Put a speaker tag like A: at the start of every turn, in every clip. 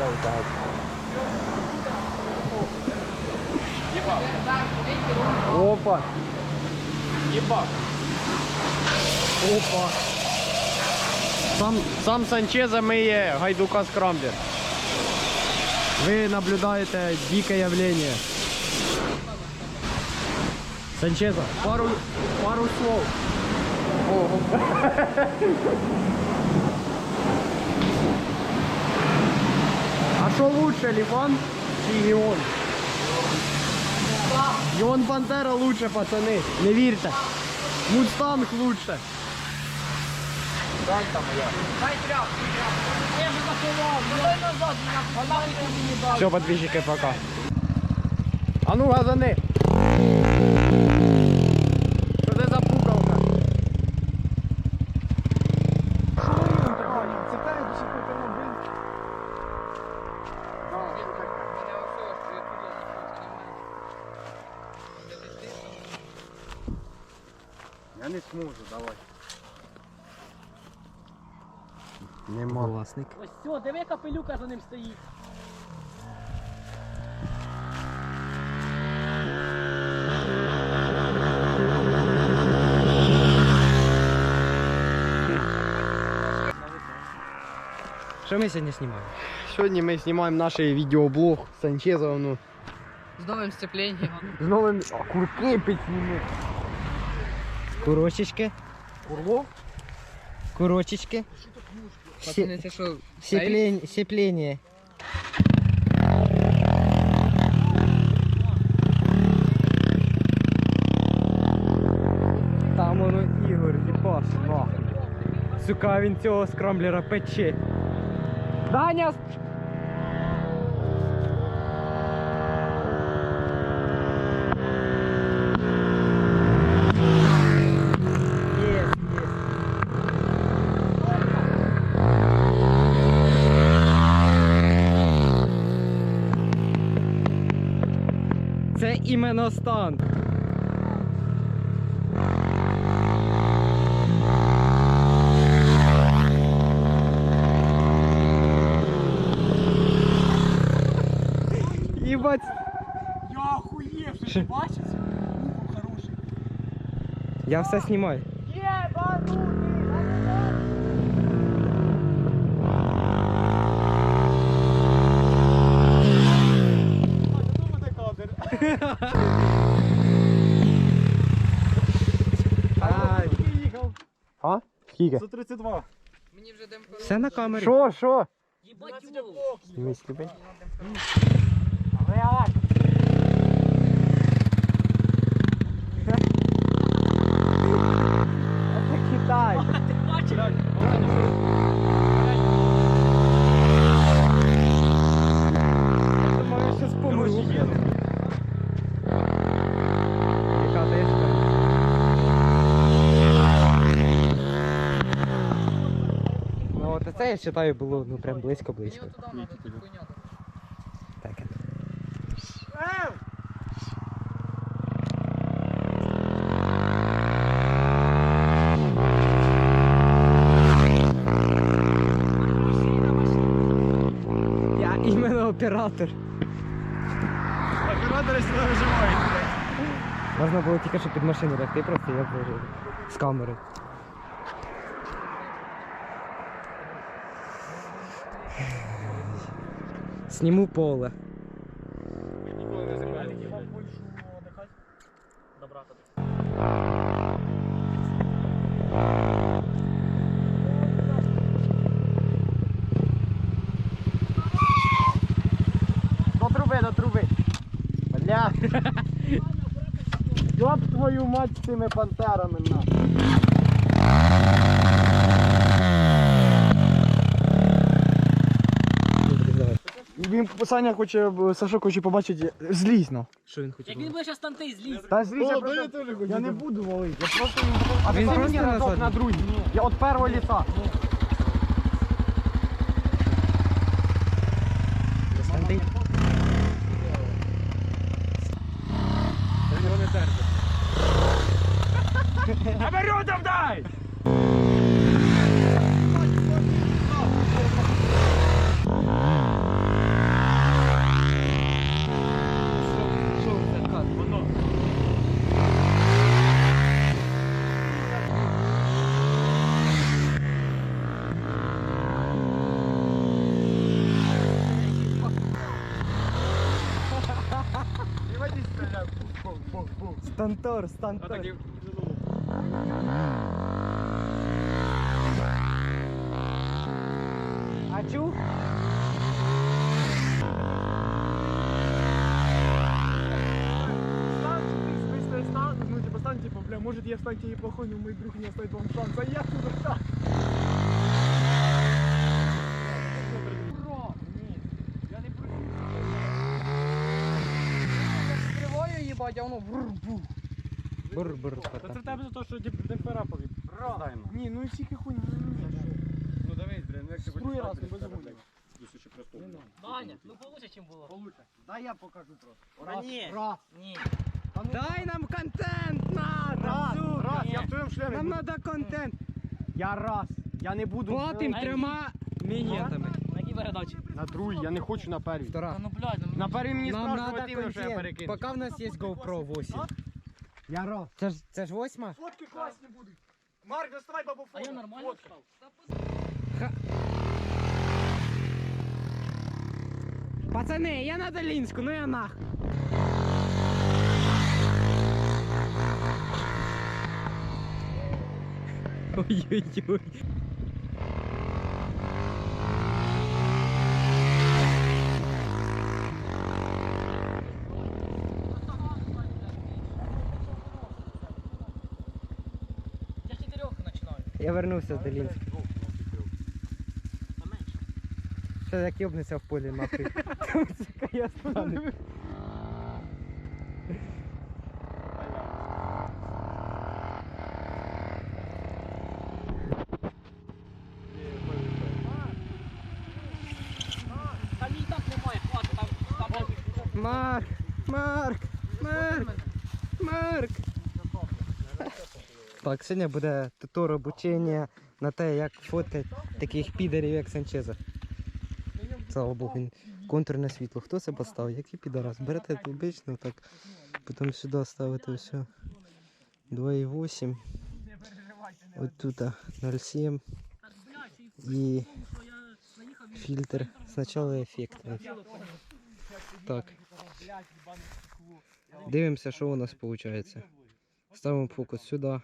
A: витягати. Опа.
B: Єбак.
A: Опа. Сам, сам Санчеза миє гайдука скрамблер. Ви наблюдаєте дике явление. Санчеза, пару, пару слов. Що лучше, Ліван чи Геон? Геон Пантера лучше, пацани. Не вірте. Мустанг лучше.
C: Дай тряпку, тряпку. Я же заховав, дай назад, ти.
A: Все, подписчики, пока. А ну, газани. Що це за пукалка? Я не зможу, давай. Власник.
C: Ось все, диви, капелюка за ним стоїть.
D: Що ми сьогодні знімаємо?
A: Сьогодні ми знімаємо наш відеоблог Санчеза. Ну,
C: З новим сцепленням.
A: з новим а, курки підсніми.
D: Курочечки.
A: Курло?
D: Курочечки.
C: Пацани, це що?
D: Сіплень... Сіплення.
A: Там воно Ігор, їбаш, нахуй. Сука, він цього скрамблера пече. Даня! Іменно стан. Ебать.
B: Я охуєв, що ти бачиш? Ухо хороший.
A: Я все знімаю.
B: А
A: А? Скільки?
B: 132.
C: Мені вже демко.
D: Все на камері.
A: Що, що?
C: Їбать його.
A: Сніми сліпень. Це я вважаю було ну прям близько-близько. Так. Я іменно оператор.
B: Оператори сюди виживають.
A: Можна було тільки що під машину лягти, просто я б з камери. Сніму поле. До труби, до труби. Бля. Ёб твою мать з цими пантерами на. Він Саня хоче, Сашо хоче побачити, злізь ну.
D: Що він хотів?
C: Як він буде зараз танти зліз.
A: Та злізь, я, просто-
B: я теж хочу.
A: я не буду валити, я просто А
D: Він просто
A: мені разок
D: назад?
A: на другий. Я от першого ліса.
B: Оборотом дай!
A: Ой,
D: Стантор, стантор. А чув?
B: Ну, типа, стань, типа, бля, может я станьте неплохой, но мой друг не оставит вам шанс, а я туда так. Ура! Ні, я не просив.
C: Кривою їбать, а воно вру-бу.
D: Бур-бур.
B: Та це в тебе за те, що демпфера повід. Ні, ну і всіки хуйні.
A: Ну дивись, блін, як ти
B: Струй раз, не
A: хочеш
B: без
A: блядь, досить просто.
C: Даня, ну получше, чим було.
B: Дай я покажу просто.
C: Та ні.
B: Раз.
C: Ні.
D: Дай нам контент надо,
B: Раз, раз, я в твоєму шлемі.
D: Нам надо контент.
B: Я раз. Я не буду.
D: Платим трьома мінетами.
C: На якій передачі?
B: На другий, я не хочу на первій.
C: Та
D: Втора.
C: ну блядь, ну
B: На первій мені
D: Нам
B: страшно,
D: надо
B: я
D: контент.
B: перекину.
D: Поки в нас є GoPro 8.
B: Я раз.
D: Це ж, це ж восьма?
B: Фотки класні будуть. Марк, доставай бабу
C: А я нормально став.
D: Пацани, я на Долинську, ну я нахуй. Ой-ой-ой.
C: Я
D: вернувся з Долінська. Ще як йобнеться в полі нахуй. Там сука я стану.
C: Та ні, так немає, хватить, там, там, там.
D: Марк! Марк! Марк! Марк! Так, сьогодні буде тутор обучення на те, як фотити таких підерів, як Санчеза. Слава Богу, контурне світло. Хто це поставив? Який підарас? Берете обично так, потім сюди ставите все. 2,8. От тут 0,7 і
C: що і
D: фільтр. Спочатку ефект. Так. Дивимося, що у нас виходить. Ставимо фокус сюди.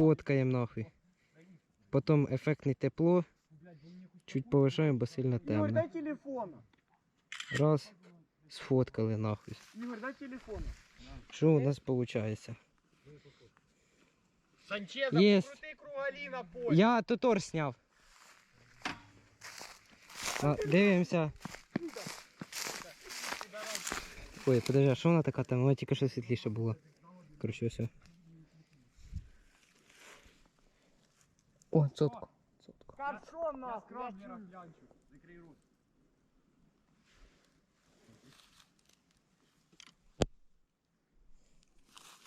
D: Фоткаємо нахуй. Потім ефектне тепло. Чуть повишаємо, бо сильно
B: Ігор,
D: темно.
B: дай телефон.
D: Раз. Сфоткали нахуй.
B: Ігор, дай телефон.
D: Що у нас виходить?
B: Санчеза,
D: Єсть.
B: покрути кругалі на полі.
D: Я тутор сняв. А, дивимося. Ой, подожди, а що вона така там? Вона тільки що світліше було. Короче, все. Цотку. Цотку.
B: Каршон нахуй.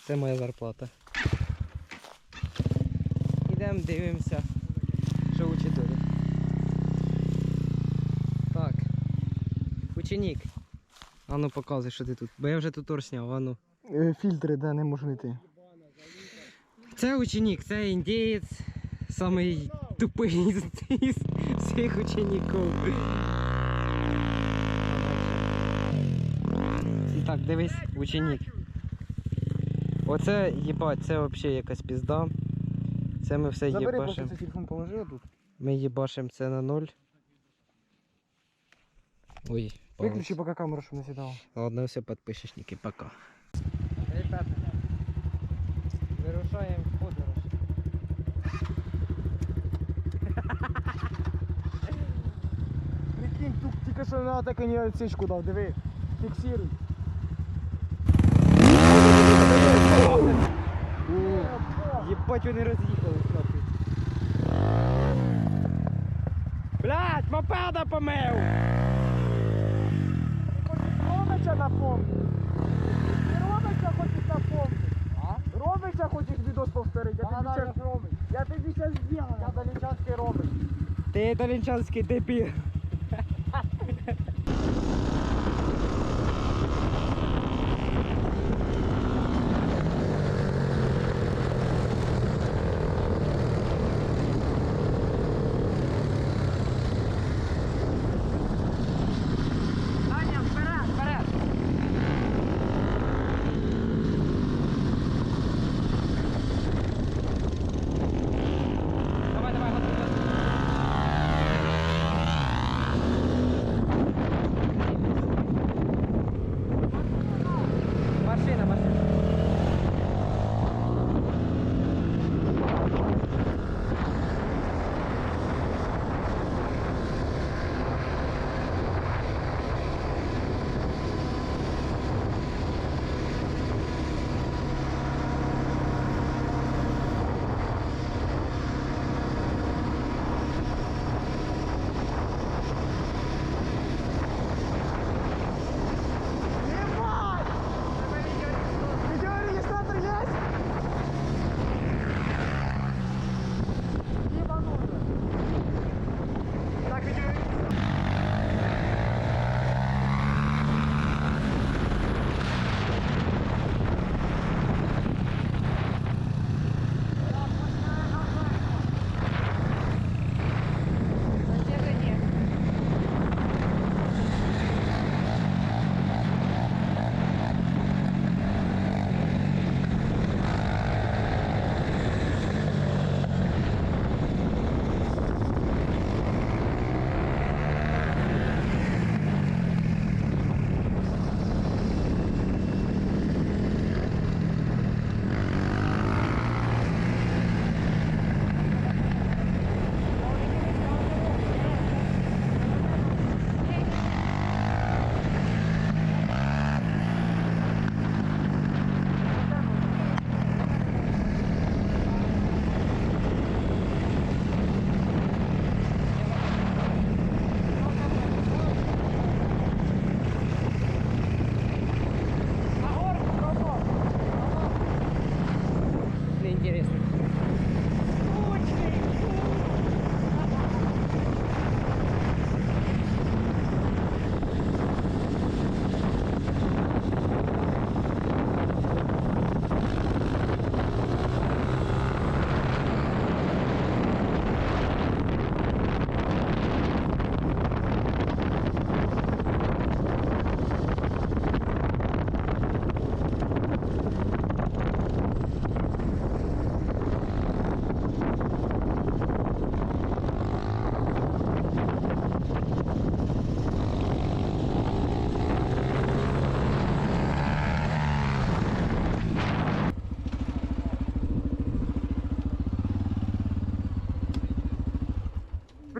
D: Це моя зарплата. Ідемо, дивимося, що учителі. Так. Ученик. Ану показуй, що ти тут. Бо я вже тутор сняв, ану.
B: Фільтри, де не можу знайти.
D: Це ученик, це індієць, самий тупий з із всіх учеників. І так, дивись, ученик. Оце їбать, це взагалі якась пізда. Це ми все
B: Забери, телефон положи тут.
D: Ми їбашимо це на ноль. Ой,
B: Виключи поки камеру, щоб не сідала.
D: Ладно, все, подписчики, пока. Ребята, вирушаємо в подорож.
B: Прикинь, тут тільки що на так не отсечку дав, диви. Фіксируй.
D: Єбать, вони роз'їхались нахуй. Блять, мопеда помив!
B: Ромича напомни. Ромича хочеш напомнити. А? Ромича хочеш відос повторити. Я тобі зараз Ромич. Я тобі зараз зроблю. Я долінчанський Ромич.
D: Ти італійський дебіл.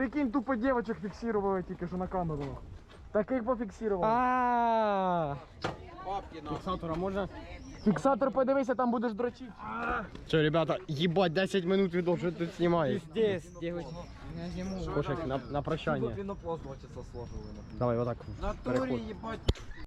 B: Прикинь, тупо девочек фіксували тільки що на камеру. Таких пофиксировал.
D: А,
A: Фіксатора можна?
B: Фіксатор подивися, там будеш дрочити.
A: Що, ребята, їбать, 10 минут відео, що тут снимаешь.
D: здесь, девочки.
A: Кошек, на, на прощання.
C: Пінопласт, значить, сложили.
A: Давай, отак.
C: Натурі, їбать.